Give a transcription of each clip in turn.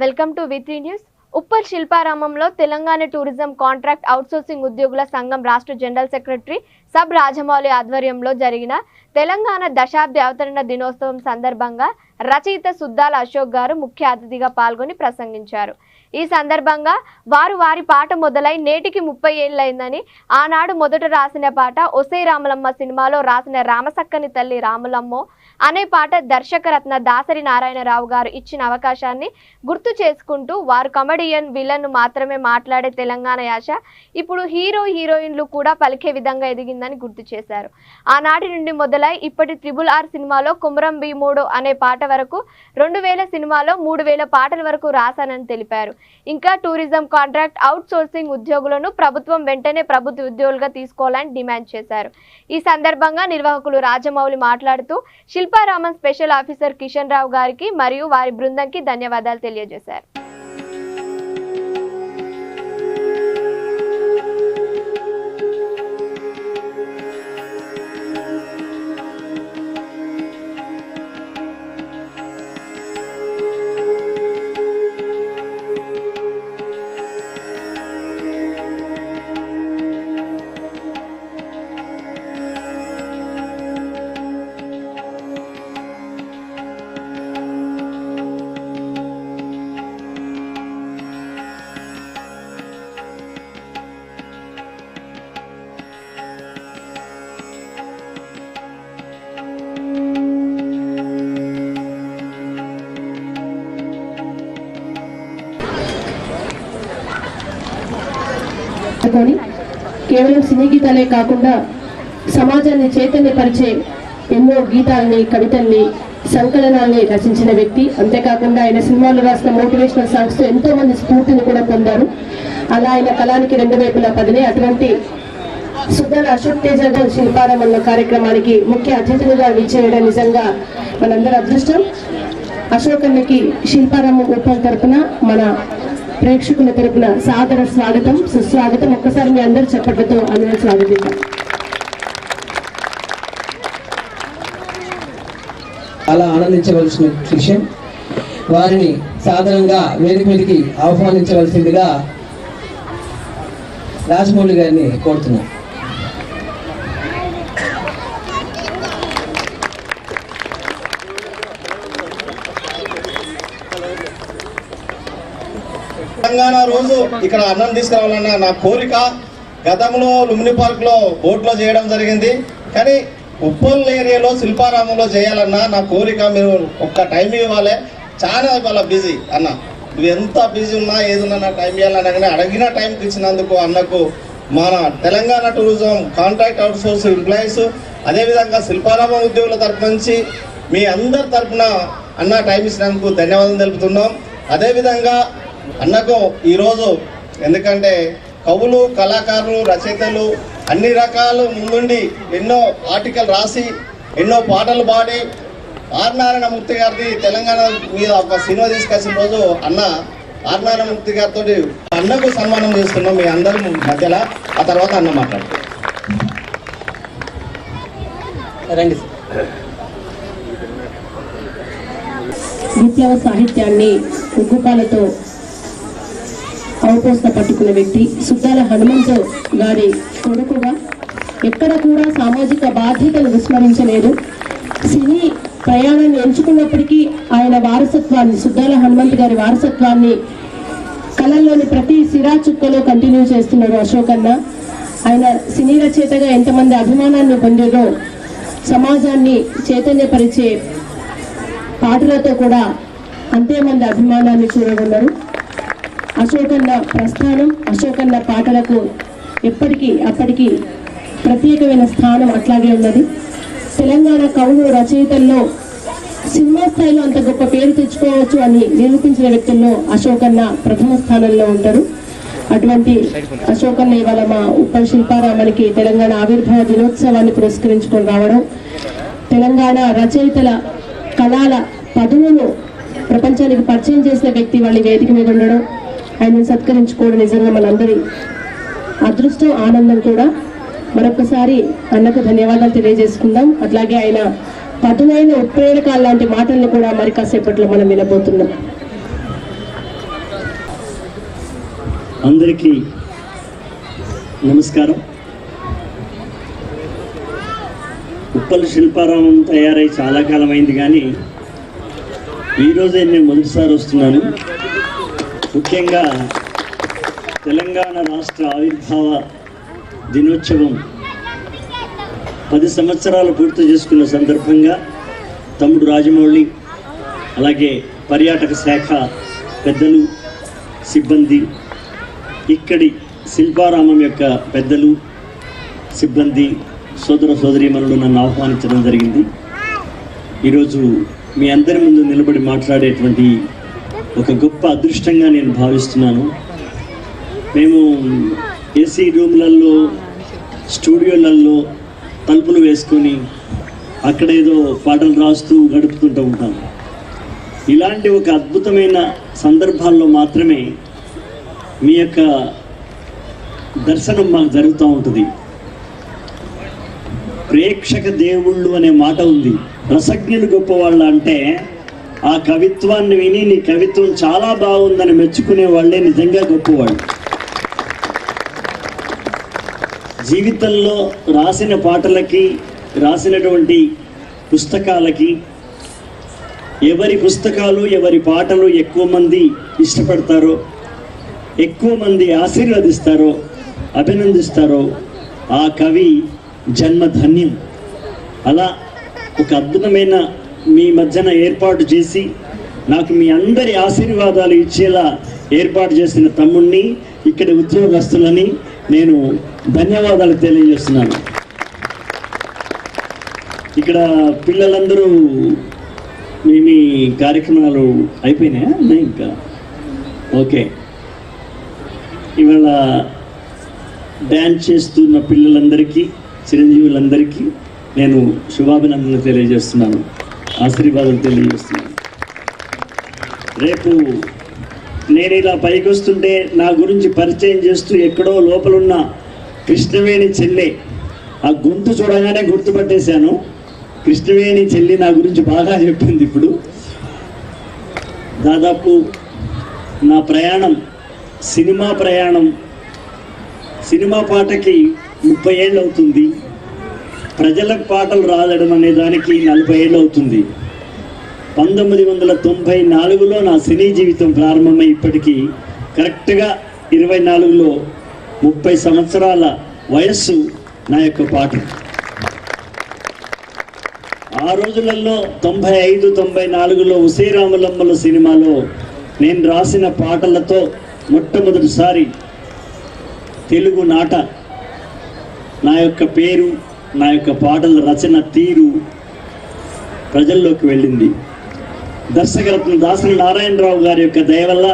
Welcome to V three news. Uppal శిల్పారామంలో Telangana tourism contract outsourcing ఉద్యోగుల సంఘం రాష్ట్ర జనరల్ సెక్రటరీ సబ్ రాజమౌళి ఆధ్వర్యంలో జరిగిన తెలంగాణ దశాబ్ది అవతరణ దినోత్సవం సందర్భంగా రచయిత సుద్దాల అశోక్ గారు ముఖ్య అతిథిగా పాల్గొని ప్రసంగించారు. ఈ సందర్భంగా వారు వారి పాట మొదలై నేటికి ముప్పై ఏళ్ళైందని ఆనాడు మొదట రాసిన పాట ఒసై రామలమ్మ సినిమాలో రాసిన రామసక్కని తల్లి రాములమ్మో అనే పాట దర్శకరత్న దాసరి నారాయణరావు గారు ఇచ్చిన అవకాశాన్ని గుర్తు చేసుకుంటూ వారు కమెడియన్ విలన్ మాత్రమే మాట్లాడే తెలంగాణ యాస. ఇప్పుడు హీరో హీరోయిన్లు కూడా పలికే విధంగా ఎదిగిందని గుర్తు చేశారు. ఆనాటి నుండి మొదలై ఇప్పటి త్రిబుల్ ఆర్ సినిమాలో కుమరం బి మూడు అనే పాట వరకు రెండు వేల సినిమాలో మూడు వేల పాటల వరకు రాశానని తెలిపారు. ఇంకా టూరిజం కాంట్రాక్ట్ అవుట్ సోర్సింగ్ ఉద్యోగులను ప్రభుత్వం వెంటనే ప్రభుత్వ ఉద్యోగులుగా తీసుకోవాలని డిమాండ్ చేశారు. ఈ సందర్భంగా నిర్వాహకులు రాజమౌళి మాట్లాడుతూ శిల్పారామన్ స్పెషల్ ఆఫీసర్ కిషన్ రావు గారికి మరియు వారి బృందంకి ధన్యవాదాలు తెలియజేశారు. కేవలం సినీ గీతాలే కాకుండా సమాజాన్ని చైతన్యపరిచే ఎన్నో గీతాల్ని కవితల్ని సంకలనాల్ని రచించిన వ్యక్తి. అంతేకాకుండా ఆయన సినిమాలు రాసిన మోటివేషనల్ సాంగ్స్తో ఎంతో మంది స్ఫూర్తిని కూడా పొందారు. అలా ఆయన కళానికి రెండు వైపులా పదిలే. అటువంటి సుధాన్ అశోక్ తేజ గారి శిల్పారామన్న కార్యక్రమానికి ముఖ్య అతిథులుగా విచ్చేయడం నిజంగా మనందరి అదృష్టం. అశోక్ అన్నకి శిల్పారామం గోపాల్ తరఫున మన ప్రేక్షకుల తరపున సాదర స్వాగతం సుస్వాగతం. ఒక్కసారి మీ అందరు చెప్పడంతో అందరూ స్వాగతిద్దాం. అలా ఆనందించవలసిన విషయం వారిని సాధారణంగా వేదిక మీదకి ఆహ్వానించవలసిందిగా రాజమౌళి గారిని కోరుతున్నాను తెలంగాణ రోజు ఇక్కడ అన్నం తీసుకురావాలన్న నా కోరిక గతంలో లుమిని పార్క్లో బోట్లో చేయడం జరిగింది. కానీ ఉప్పల్ ఏరియాలో శిల్పారామంలో చేయాలన్న నా కోరిక మీరు ఒక్క టైం ఇవ్వాలి. చాలా వాళ్ళ బిజీ అన్న. నువ్వు ఎంత బిజీ ఉన్నా ఏదున్నా నా టైం ఇవ్వాలన్నా కానీ అడిగిన టైంకి ఇచ్చినందుకు అన్నకు మన Telangana tourism contract outsource employees అదేవిధంగా శిల్పారామం ఉద్యోగుల తరపు నుంచి మీ అందరి తరఫున అన్న టైం ఇచ్చినందుకు ధన్యవాదాలు తెలుపుతున్నాం. అదేవిధంగా అన్నకు ఈరోజు ఎందుకంటే కవులు కళాకారులు రచయితలు అన్ని రకాలు ముందుండి ఎన్నో ఆర్టికల్ రాసి ఎన్నో పాటలు పాడి ఆర్ నారాయణమూర్తి గారిది తెలంగాణ మీద ఒక సినిమా తీసుకొచ్చిన రోజు అన్న ఆర్ నారాయణమూర్తి గారితో అన్నకు సన్మానం చేస్తున్నాం మీ అందరి మధ్యలో. ఆ తర్వాత అన్న మాట్లాడు. రండి. విప్లవ సాహిత్యాన్ని ఉగ్గుపాలతో అవపోస్త పట్టుకున్న వ్యక్తి సుద్దాల హనుమంతు గారి కొడుకుగా ఎక్కడ కూడా సామాజిక బాధ్యతలు విస్మరించలేదు. సినీ ప్రయాణాన్ని ఎంచుకున్నప్పటికీ ఆయన వారసత్వాన్ని సుద్దాల హనుమంత్ గారి వారసత్వాన్ని కళల్లోని ప్రతి సిరా చుక్కలో కంటిన్యూ చేస్తున్నారు అశోక్ అన్న. ఆయన సినీ రచయితగా ఎంతమంది అభిమానాన్ని పొందేదో సమాజాన్ని చైతన్యపరిచే పాటలతో కూడా అంతే మంది అభిమానాన్ని చూడగలరు. అశోకన్న ప్రస్థానం అశోకన్న పాటలకు ఎప్పటికీ అప్పటికి ప్రత్యేకమైన స్థానం అట్లాగే ఉన్నది. తెలంగాణ కవులు రచయితల్లో సినిమా స్థాయిలో అంత గొప్ప పేరు తెచ్చుకోవచ్చు అని నిరూపించిన వ్యక్తుల్లో అశోకన్న ప్రథమ స్థానంలో ఉంటారు. అటువంటి అశోకన్న ఇవాళ మా ఉప్పల్ శిల్పారామానికి తెలంగాణ ఆవిర్భావ దినోత్సవాన్ని పురస్కరించుకొని రావడం తెలంగాణ రచయితల కళాల పదులను ప్రపంచానికి పరిచయం చేసిన వ్యక్తి వాళ్ళ వేదిక మీద ఉండడం ఆయన సత్కరించుకోవడం నిజంగా మనందరి అదృష్టం ఆనందం కూడా. మరొకసారి అన్నకు ధన్యవాదాలు తెలియజేసుకుందాం. అట్లాగే ఆయన పదునైన ఉత్ప్రేరకాలు లాంటి మాటల్ని కూడా మరి కాసేపట్లో మనం వినబోతున్నాం. అందరికీ నమస్కారం. ఉప్పలు శిల్పారామం తయారై చాలా కాలం అయింది కానీ ఈరోజే నేను మొదటిసారి వస్తున్నాను. ముఖ్యంగా తెలంగాణ రాష్ట్ర ఆవిర్భావ దినోత్సవం పది సంవత్సరాలు పూర్తి చేసుకున్న సందర్భంగా తమ్ముడు రాజమౌళి అలాగే పర్యాటక శాఖ పెద్దలు సిబ్బంది ఇక్కడి శిల్పారామం యొక్క పెద్దలు సిబ్బంది సోదర సోదరీమణులు నన్ను ఆహ్వానించడం జరిగింది. ఈరోజు మీ అందరి ముందు నిలబడి మాట్లాడేటువంటి ఒక గొప్ప అదృష్టంగా నేను భావిస్తున్నాను. మేము ఏసీ రూమ్లలో స్టూడియోలలో తలుపులు వేసుకొని అక్కడేదో పాటలు రాస్తూ గడుపుతుంటూ ఉంటాం. ఇలాంటి ఒక అద్భుతమైన సందర్భాల్లో మాత్రమే మీ యొక్క దర్శనం మాకు జరుగుతూ ఉంటుంది. ప్రేక్షక దేవుళ్ళు అనే మాట ఉంది. రసజ్ఞులు గొప్పవాళ్ళు అంటే ఆ కవిత్వాన్ని విని నీ కవిత్వం చాలా బాగుందని మెచ్చుకునే వాళ్ళే నిజంగా గొప్పవాళ్ళు. జీవితంలో రాసిన పాటలకి రాసినటువంటి పుస్తకాలకి ఎవరి పుస్తకాలు ఎవరి పాటలు ఎక్కువ మంది ఇష్టపడతారో ఎక్కువ మంది ఆశీర్వదిస్తారో అభినందిస్తారో ఆ కవి జన్మధన్యం. అలా ఒక అద్భుతమైన మీ మధ్యన ఏర్పాటు చేసి నాకు మీ అందరి ఆశీర్వాదాలు ఇచ్చేలా ఏర్పాటు చేసిన తమ్ముణ్ణి ఇక్కడ ఉద్యోగస్తులని నేను ధన్యవాదాలు తెలియజేస్తున్నాను. ఇక్కడ పిల్లలందరూ మీ మీ కార్యక్రమాలు అయిపోయినాయా? ఇంకా? ఓకే. ఇవాళ డ్యాన్స్ చేస్తున్న పిల్లలందరికీ చిరంజీవులందరికీ నేను శుభాభినందనలు తెలియజేస్తున్నాను. ఆశీర్వాదం తెలియజేస్తున్నాను. రేపు నేను ఇలా పైకి వస్తుంటే నా గురించి పరిచయం చేస్తూ ఎక్కడో లోపలున్న కృష్ణవేణి చెల్లె ఆ గొంతు చూడగానే గుర్తుపట్టేశాను. కృష్ణవేణి చెల్లి నా గురించి బాగా చెప్పింది ఇప్పుడు. దాదాపు నా ప్రయాణం సినిమా ప్రయాణం సినిమా పాటకి ముప్పై ఏళ్ళు అవుతుంది. ప్రజలకు పాటలు రాలడం అనే దానికి నలభై ఏళ్ళు అవుతుంది. పంతొమ్మిది వందల తొంభై నాలుగులో నా సినీ జీవితం ప్రారంభమై ఇప్పటికీ కరెక్ట్గా ఇరవై నాలుగులో ముప్పై సంవత్సరాల వయస్సు నా యొక్క పాట ఆ రోజులలో తొంభై ఐదు తొంభై నాలుగులో ఉసేరాములమ్మల సినిమాలో నేను రాసిన పాటలతో మొట్టమొదటిసారి తెలుగు నాట నా యొక్క పేరు నా యొక్క పాటల రచన తీరు ప్రజల్లోకి వెళ్ళింది. దర్శకరత్న దాసరి నారాయణరావు గారి యొక్క దయ వల్ల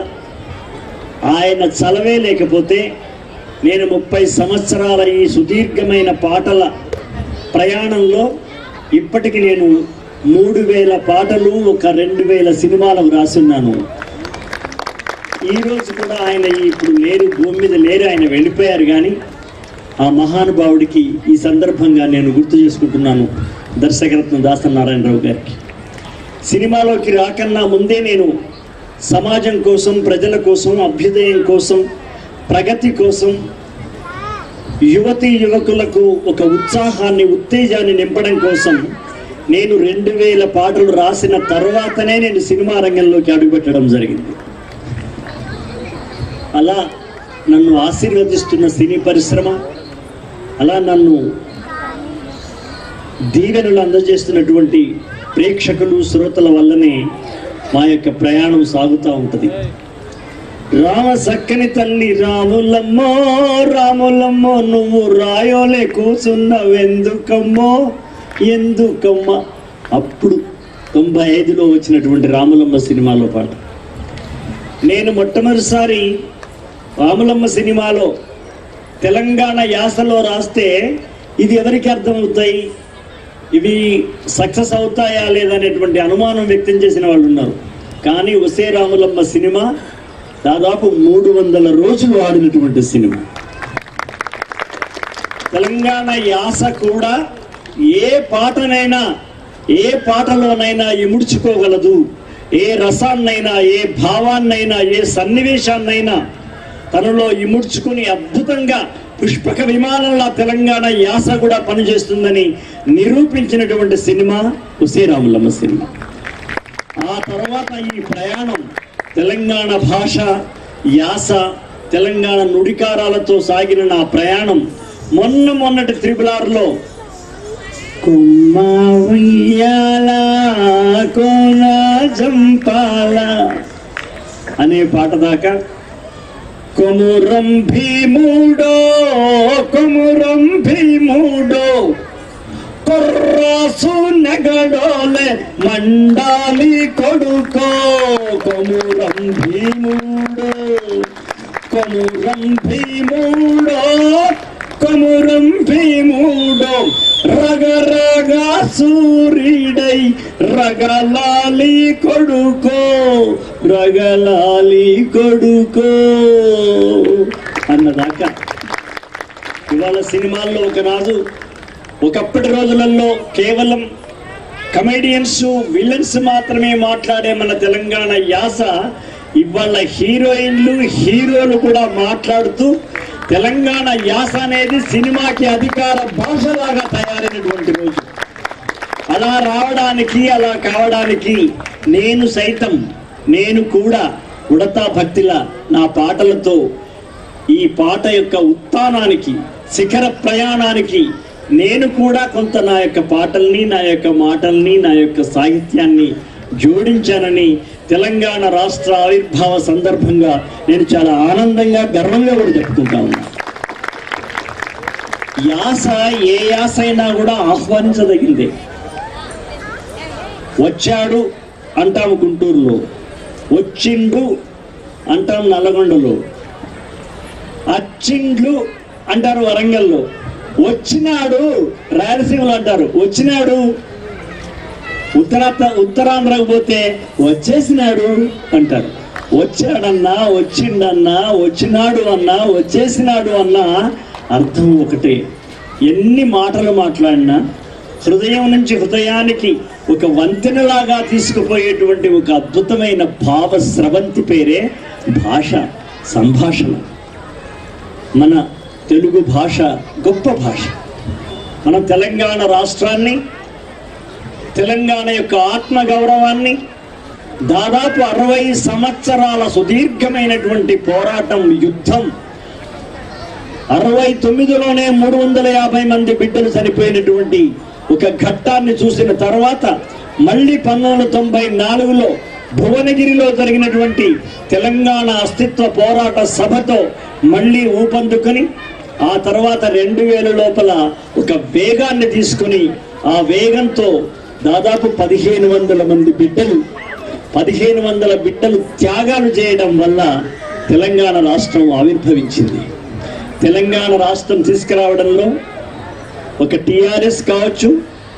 ఆయన చలవే లేకపోతే నేను ముప్పై సంవత్సరాల ఈ సుదీర్ఘమైన పాటల ప్రయాణంలో ఇప్పటికి నేను మూడు వేల పాటలు ఒక రెండు వేల సినిమాలు రాసున్నాను ఈరోజు కూడా ఆయన ఇప్పుడు లేరు భూమి మీద లేరు ఆయన వెళ్ళిపోయారు కానీ ఆ మహానుభావుడికి ఈ సందర్భంగా నేను గుర్తు చేసుకుంటున్నాను దర్శకరత్న దాసరి నారాయణరావు గారికి. సినిమాలోకి రాకన్నా ముందే నేను సమాజం కోసం ప్రజల కోసం అభ్యుదయం కోసం ప్రగతి కోసం యువతి యువకులకు ఒక ఉత్సాహాన్ని ఉత్తేజాన్ని నింపడం కోసం నేను రెండు వేల పాటలు రాసిన తర్వాతనే నేను సినిమా రంగంలోకి అడుగుపెట్టడం జరిగింది. అలా నన్ను ఆశీర్వదిస్తున్న సినీ పరిశ్రమ అలా నన్ను దీవెనలు అందజేస్తున్నటువంటి ప్రేక్షకులు శ్రోతల వల్లనే మా యొక్క ప్రయాణం సాగుతూ ఉంటుంది. రామ సక్కని తల్లి రాములమ్మో రాములమ్మో నువ్వు రాయోలే కూర్చున్నావెందుకమ్మో ఎందుకమ్మ? అప్పుడు తొంభై ఐదులో వచ్చినటువంటి రాములమ్మ సినిమాలో పాట. నేను మొట్టమొదటిసారి రాములమ్మ సినిమాలో తెలంగాణ యాసలో రాస్తే ఇది ఎవరికి అర్థమవుతాయి? ఇవి సక్సెస్ అవుతాయా లేదనేటువంటి అనుమానం వ్యక్తం చేసిన వాళ్ళు ఉన్నారు. కానీ ఉసే రాములమ్మ సినిమా దాదాపు మూడు వందల రోజులు ఆడినటువంటి సినిమా. తెలంగాణ యాస కూడా ఏ పాటనైనా ఏ పాటలోనైనా ఇముడ్చుకోగలదు ఏ రసాన్నైనా ఏ భావాన్నైనా ఏ సన్నివేశాన్నైనా తనలో ఇముడ్చుకుని అద్భుతంగా పుష్పక విమానంలో తెలంగాణ యాస కూడా పనిచేస్తుందని నిరూపించినటువంటి సినిమా ఉసేరాములమ్మ సినిమా. ఆ తర్వాత ఈ ప్రయాణం తెలంగాణ భాష యాస తెలంగాణ నుడికారాలతో సాగిన నా ప్రయాణం మొన్న మొన్నటి త్రిబులార్లో. కుమ్మ ఉయ్యాల కోన జంపాల అనే పాట దాకా కొమురం భీముడో కొమురం భీముడో కొర్రాసు నెగడోలే మండాలి కొడుకో. కొమురం భీముడో కొమురం భీముడో కొమురం భీముడు. రగరగ సూర్యుడై రగలాలి కొడుకో. రగలాలి కొడుకో. అన్నదాకా. ఇవాళ సినిమాల్లో ఒక రాజు ఒకప్పటి రోజులలో కేవలం కమెడియన్స్ విలన్స్ మాత్రమే మాట్లాడే మన తెలంగాణ యాస ఇవాళ హీరోయిన్లు హీరోలు కూడా మాట్లాడుతూ తెలంగాణ యాస అనేది సినిమాకి అధికార భాషలాగా తయారైనటువంటి రోజు. అలా రావడానికి అలా కావడానికి నేను సైతం నేను కూడా ఉడతా భక్తిలా నా పాటలతో ఈ పాట యొక్క ఉత్థానానికి శిఖర ప్రయాణానికి నేను కూడా కొంత నా యొక్క పాటల్ని నా యొక్క మాటల్ని నా యొక్క సాహిత్యాన్ని జోడించానని తెలంగాణ రాష్ట్ర ఆవిర్భావ సందర్భంగా నేను చాలా ఆనందంగా గర్వంగా కూడా చెప్పుకుంటా ఉన్నా. యాస ఏ యాస అయినా కూడా ఆహ్వానించదగిందే. వచ్చాడు అంటాము గుంటూరులో. వచ్చిండు అంటాం నల్లగొండలో అచ్చిండ్లు అంటారు వరంగల్లో. వచ్చినాడు రాయలసీమలో అంటారు. వచ్చినాడు ఉత్తరా ఉత్తరాంధ్రకు పోతే వచ్చేసినాడు అంటారు. వచ్చాడన్నా వచ్చిండన్నా వచ్చినాడు అన్నా వచ్చేసినాడు అన్నా అర్థం ఒకటే. ఎన్ని మాటలు మాట్లాడినా హృదయం నుంచి హృదయానికి ఒక వంతెనలాగా తీసుకుపోయేటువంటి ఒక అద్భుతమైన భావ స్రవంతి పేరే భాష సంభాషణ. మన తెలుగు భాష గొప్ప భాష. మన తెలంగాణ రాష్ట్రాన్ని తెలంగాణ యొక్క ఆత్మ గౌరవాన్ని దాదాపు అరవై సంవత్సరాల సుదీర్ఘమైనటువంటి పోరాటం యుద్ధం. అరవై తొమ్మిదిలోనే మూడు వందల యాభై మంది బిడ్డలు చనిపోయినటువంటి ఒక ఘట్టాన్ని చూసిన తర్వాత మళ్ళీ పంతొమ్మిది తొంభై నాలుగులో భువనగిరిలో జరిగినటువంటి తెలంగాణ అస్తిత్వ పోరాట సభతో మళ్ళీ ఊపందుకొని ఆ తర్వాత రెండు వేల లోపల ఒక వేగాన్ని తీసుకుని ఆ వేగంతో దాదాపు పదిహేను వందల మంది బిడ్డలు పదిహేను వందల బిడ్డలు త్యాగాలు చేయడం వల్ల తెలంగాణ రాష్ట్రం ఆవిర్భవించింది. తెలంగాణ రాష్ట్రం తీసుకురావడంలో ఒక టీఆర్ఎస్ కావచ్చు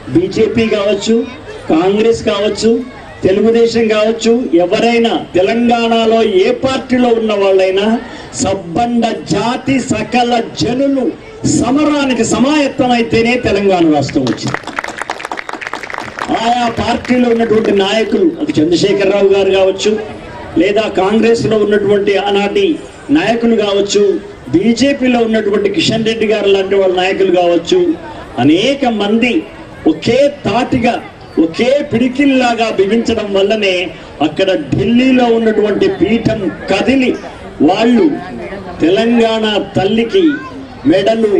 బీజేపీ కావచ్చు కాంగ్రెస్ కావచ్చు తెలుగుదేశం కావచ్చు ఎవరైనా తెలంగాణలో ఏ పార్టీలో ఉన్న వాళ్ళైనా సబ్బండ జాతి సకల జనులు సమరానికి సమాయత్తమైతేనే తెలంగాణ రాష్ట్రం వచ్చింది. ఆయా పార్టీలో ఉన్నటువంటి నాయకులు అది చంద్రశేఖరరావు గారు కావచ్చు లేదా కాంగ్రెస్లో ఉన్నటువంటి ఆనాటి నాయకులు కావచ్చు బీజేపీలో ఉన్నటువంటి కిషన్ రెడ్డి గారు లాంటి వాళ్ళ నాయకులు కావచ్చు అనేక మంది ఒకే తాటిగా ఒకే పిడికిల్లాగా బిగించడం వల్లనే అక్కడ ఢిల్లీలో ఉన్నటువంటి పీఠం కదిలి వాళ్ళు తెలంగాణ తల్లికి మెడలు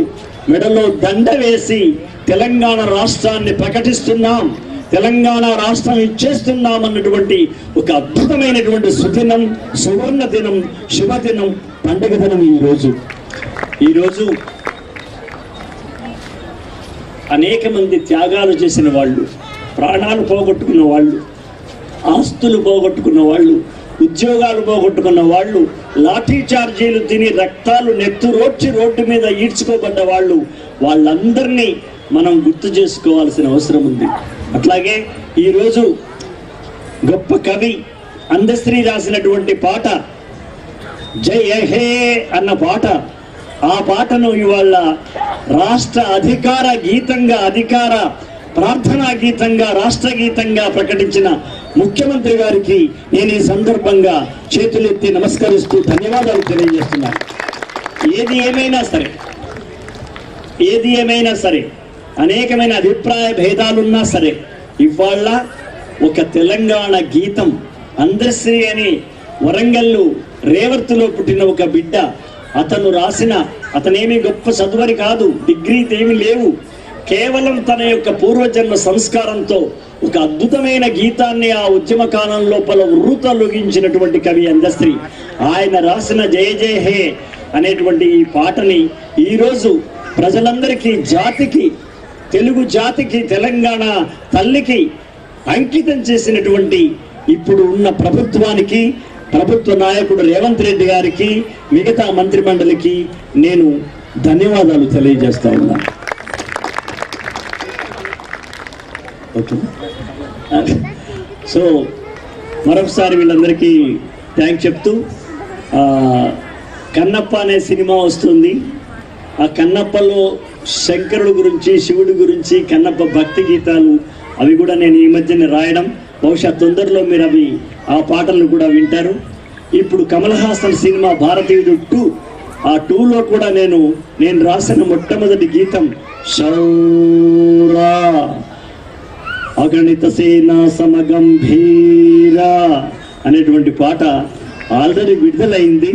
మెడలో దండ వేసి తెలంగాణ రాష్ట్రాన్ని ప్రకటిస్తున్నాం. తెలంగాణ రాష్ట్రం ఇచ్చేస్తున్నామన్నటువంటి ఒక అద్భుతమైనటువంటి సుదినం సువర్ణ దినం శుభదినం పండగ దినం ఈ రోజు. ఈరోజు అనేక మంది త్యాగాలు చేసిన వాళ్ళు ప్రాణాలు పోగొట్టుకున్న వాళ్ళు ఆస్తులు పోగొట్టుకున్న వాళ్ళు ఉద్యోగాలు పోగొట్టుకున్న వాళ్ళు లాఠీ చార్జీలు తిని రక్తాలు నెత్తురోడ్చి రోడ్డు మీద ఈడ్చుకోబడ్డ వాళ్ళు వాళ్ళందరినీ మనం గుర్తు చేసుకోవాల్సిన అవసరం ఉంది. అట్లాగే ఈరోజు గొప్ప కవి అందశ్రీ రాసినటువంటి పాట జయ హే అన్న పాట. ఆ పాటను ఇవాళ రాష్ట్ర అధికార గీతంగా అధికార ప్రార్థనా గీతంగా రాష్ట్ర గీతంగా ప్రకటించిన ముఖ్యమంత్రి గారికి నేను ఈ సందర్భంగా చేతులెత్తి నమస్కరిస్తూ ధన్యవాదాలు తెలియజేస్తున్నాను. ఏది ఏమైనా సరే ఏది ఏమైనా సరే అనేకమైన అభిప్రాయ భేదాలున్నా సరే ఇవాళ ఒక తెలంగాణ గీతం అందశ్రీ అని వరంగల్లు రేవర్తులో పుట్టిన ఒక బిడ్డ అతను రాసిన అతనేమి గొప్ప చదువరి కాదు డిగ్రీ ఏమి లేవు. కేవలం తన యొక్క పూర్వజన్మ సంస్కారంతో ఒక అద్భుతమైన గీతాన్ని ఆ ఉద్యమ కాలం లోపల వృతలుగించినటువంటి కవి అందశ్రీ ఆయన రాసిన జయ జయ హే అనేటువంటి ఈ పాటని ఈరోజు ప్రజలందరికీ జాతికి తెలుగు జాతికి తెలంగాణ తల్లికి అంకితం చేసినటువంటి ఇప్పుడు ఉన్న ప్రభుత్వానికి ప్రభుత్వ నాయకుడు రేవంత్ రెడ్డి గారికి మిగతా మంత్రి మండలికి నేను ధన్యవాదాలు తెలియజేస్తా ఉన్నా. ఓకే. సో మరొకసారి వీళ్ళందరికీ థ్యాంక్ చెప్తూ కన్నప్ప అనే సినిమా వస్తుంది. ఆ కన్నప్పలో శంకరుడు గురించి శివుడి గురించి కన్నప్ప భక్తి గీతాలు అవి కూడా నేను ఈ మధ్యనే రాయడం. బహుశా తొందరలో మీరు అవి ఆ పాటలను కూడా వింటారు. ఇప్పుడు కమల్ హాసన్ సినిమా భారతీయుడు టూ. ఆ టూలో కూడా నేను నేను రాసిన మొట్టమొదటి గీతం శౌరా అగణిత సేనా సమగంభీరా అనేటువంటి పాట ఆల్రెడీ విడుదలైంది.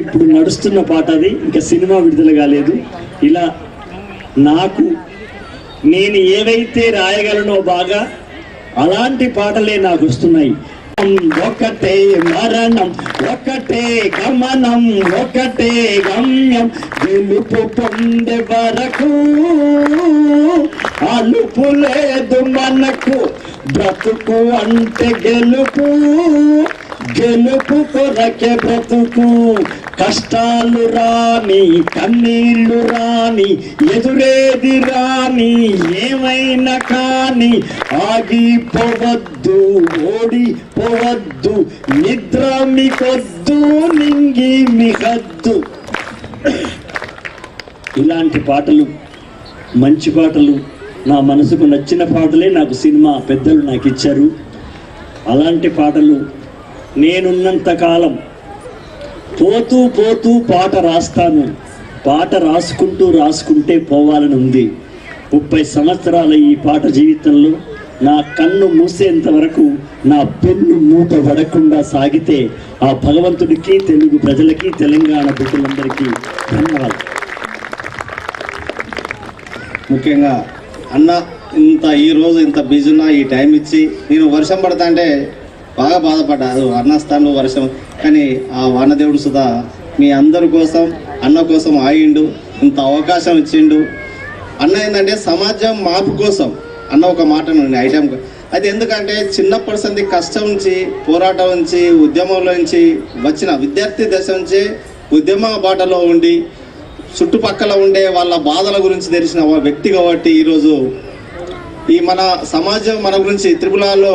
ఇప్పుడు నడుస్తున్న పాట అది ఇంకా సినిమా విడుదల కాలేదు ఇలా నాకు నేను ఏవైతే రాయగలనో బాగా అలాంటి పాటలే నాకు వస్తున్నాయి. ఒకటే మరణం ఒకటే గమనం ఒకటే గమ్యం. గెలుపు పొందే వరకు అలుపు లేదు మనకు. బ్రతుకు అంటే గెలుపు గెలుపు కొరకే బ్రతుకు. కష్టాలు రాని కన్నీళ్ళు రాని ఎదురేది రాని ఏమైనా కాని ఆగిపోవద్దు ఓడిపోవద్దు నిద్ర మీకొద్దు నింగి మిగద్దు ఇలాంటి పాటలు మంచి పాటలు నా మనసుకు నచ్చిన పాటలే నాకు సినిమా పెద్దలు నాకు ఇచ్చారు అలాంటి పాటలు నేనున్నంత కాలం పోతూ పోతూ పాట రాస్తాను. పాట రాసుకుంటూ రాసుకుంటే పోవాలని ఉంది. ముప్పై సంవత్సరాల ఈ పాట జీవితంలో నా కన్ను మూసేంత వరకు నా పెన్ను మూత పడకుండా సాగితే ఆ భగవంతుడికి తెలుగు ప్రజలకి తెలంగాణ బిడ్డలందరికీ ధన్యవాదాలు. ముఖ్యంగా అన్న ఇంత ఈ రోజు ఇంత బిజీనా ఉన్నా ఈ టైం ఇచ్చి నేను వర్షం పడతా అంటే బాగా బాధపడ్డారు అన్నస్థానం వర్షం. కానీ ఆ వానదేవుడు సుధా మీ అందరి కోసం అన్న కోసం ఆగిండు ఇంత అవకాశం ఇచ్చిండు. అన్న ఏంటంటే సమాజం మార్పు కోసం. అన్న ఒక మాట నుండి ఐటమ్ అది ఎందుకంటే చిన్నప్పటి సంది కష్టం నుంచి పోరాటం నుంచి ఉద్యమంలో నుంచి వచ్చిన విద్యార్థి దశ నుంచి ఉద్యమ బాటలో ఉండి చుట్టుపక్కల ఉండే వాళ్ళ బాధల గురించి తెలిసిన వ్యక్తి కాబట్టి ఈరోజు ఈ మన సమాజం మన గురించి త్రిపులాలో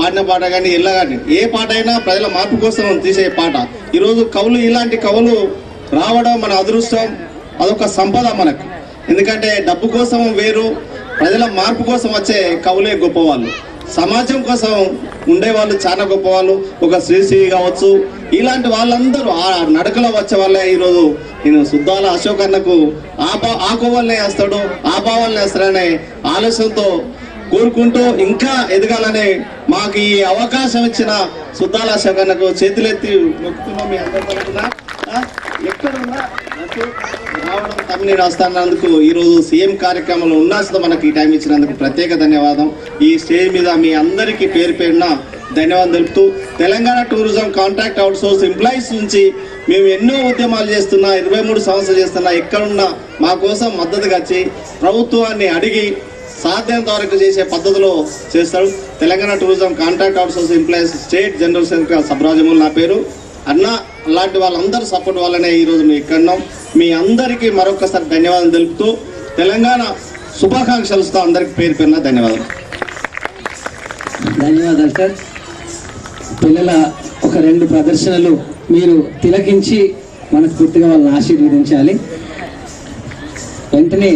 పాడిన పాట కానీ ఇలా కానీ ఏ పాట అయినా ప్రజల మార్పు కోసం తీసే పాట. ఈరోజు కవులు ఇలాంటి కవులు రావడం మన అదృష్టం అదొక సంపద మనకు. ఎందుకంటే డబ్బు కోసం వేరు ప్రజల మార్పు కోసం వచ్చే కవులే గొప్పవాళ్ళు. సమాజం కోసం ఉండేవాళ్ళు చాలా గొప్పవాళ్ళు. ఒక శ్రీశ్రీ కావచ్చు ఇలాంటి వాళ్ళందరూ ఆ నడకలో వచ్చే వాళ్ళే ఈరోజు. నేను సుద్దాల అశోక్ అన్నకు ఆ బా ఆ కోవల్నే వేస్తాడు ఆ భావాలనే వేస్తాడనే ఆలోచనతో కోరుకుంటూ ఇంకా ఎదగాలనే మాకు ఈ అవకాశం ఇచ్చిన సుద్దాల సంఘనకు చేతులెత్తి మొక్కుతున్నాం మీ అందరి ఎక్కడున్నా రావడం తమిళ రాస్తున్నందుకు ఈరోజు సీఎం కార్యక్రమంలో ఉన్నాసుతో మనకి ఈ టైం ఇచ్చినందుకు ప్రత్యేక ధన్యవాదం. ఈ స్టేజ్ మీద మీ అందరికీ పేరు పేరున ధన్యవాదాలు తెలుపుతూ Telangana tourism contract outsource employees నుంచి మేము ఎన్నో ఉద్యమాలు చేస్తున్నా ఇరవై మూడు సంవత్సరాలు చేస్తున్నా ఎక్కడున్నా మా కోసం మద్దతుగా వచ్చి ప్రభుత్వాన్ని అడిగి సాధ్యంత వరకు చేసే పద్ధతిలో చేస్తాడు Telangana tourism contract outsource employees state general secretary సబ్రాజములు నా పేరు. అన్న అలాంటి వాళ్ళందరూ సపోర్ట్ వల్లనే ఈరోజు మేము ఎక్కడున్నాం మీ అందరికీ మరొకసారి ధన్యవాదాలు తెలుపుతూ తెలంగాణ శుభాకాంక్షలతో అందరికి పేరు పేరున ధన్యవాదాలు. ధన్యవాదాలు సార్. పిల్లల ఒక రెండు ప్రదర్శనలు మీరు తిలకించి మనస్ఫూర్తిగా వాళ్ళని ఆశీర్వదించాలి. వెంటనే